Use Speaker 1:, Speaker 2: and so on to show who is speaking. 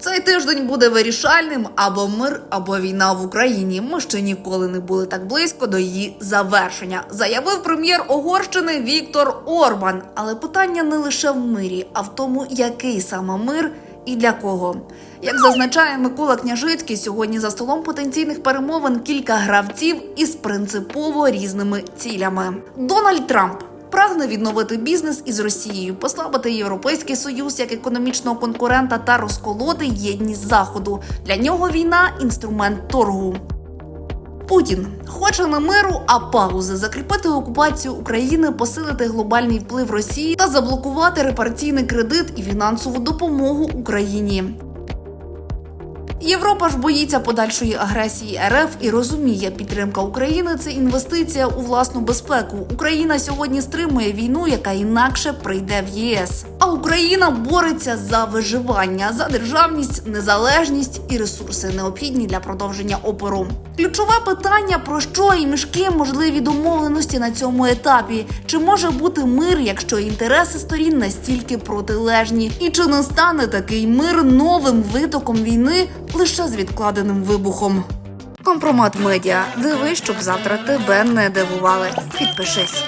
Speaker 1: Цей тиждень буде вирішальним або мир, або війна в Україні. Ми ще ніколи не були так близько до її завершення, заявив прем'єр Угорщини Віктор Орбан. Але питання не лише в мирі, а в тому, який саме мир і для кого. Як зазначає Микола Княжицький, сьогодні за столом потенційних перемовин кілька гравців із принципово різними цілями. Дональд Трамп. Прагне відновити бізнес із Росією, послабити європейський союз як економічного конкурента та розколоти єдність заходу. Для нього війна інструмент торгу. Путін хоче не миру, а паузи закріпити окупацію України, посилити глобальний вплив Росії та заблокувати репарційний кредит і фінансову допомогу Україні. Європа ж боїться подальшої агресії РФ і розуміє, підтримка України це інвестиція у власну безпеку. Україна сьогодні стримує війну, яка інакше прийде в ЄС. А Україна бореться за виживання, за державність, незалежність і ресурси, необхідні для продовження опору. Ключове питання про що і між ким можливі домовленості на цьому етапі. Чи може бути мир, якщо інтереси сторін настільки протилежні? І чи не стане такий мир новим витоком війни лише з відкладеним вибухом? Компромат медіа. Диви, щоб завтра тебе не дивували. Підпишись.